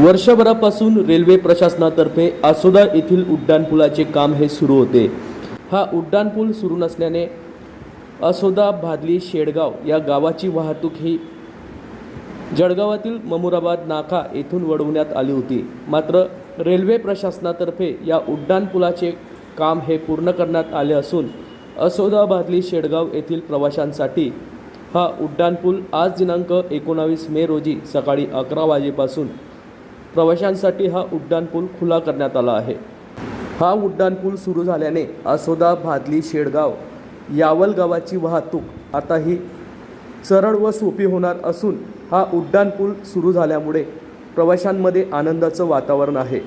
वर्षभरापासून रेल्वे प्रशासनातर्फे आसोदा येथील उड्डाणपुलाचे काम हे सुरू होते. हा उड्डाणपूल सुरू नसल्याने असोदा भादली शेडगाव या गावाची वाहतूक ही जळगावातील ममुराबाद नाका येथून वळवण्यात आली होती. मात्र रेल्वे प्रशासनातर्फे या उड्डाणपुलाचे काम हे पूर्ण करण्यात आले असून असोदा भादली शेडगाव येथील प्रवाशांसाठी हा उड्डाणपूल आज दिनांक एकोणावीस मे रोजी सकाळी अकरा वाजेपासून प्रवाशांसाठी हा उड्डाणपूल खुला करण्यात आला आहे. हा उड्डाणपूल सुरू झाल्याने आसोदा भादली शेडगाव यावल गावाची वाहतूक आता ही सरळ व सोपी होणार असून हा उड्डाणपूल सुरू झाल्यामुळे प्रवाशांमध्ये आनंदाचं वातावरण आहे.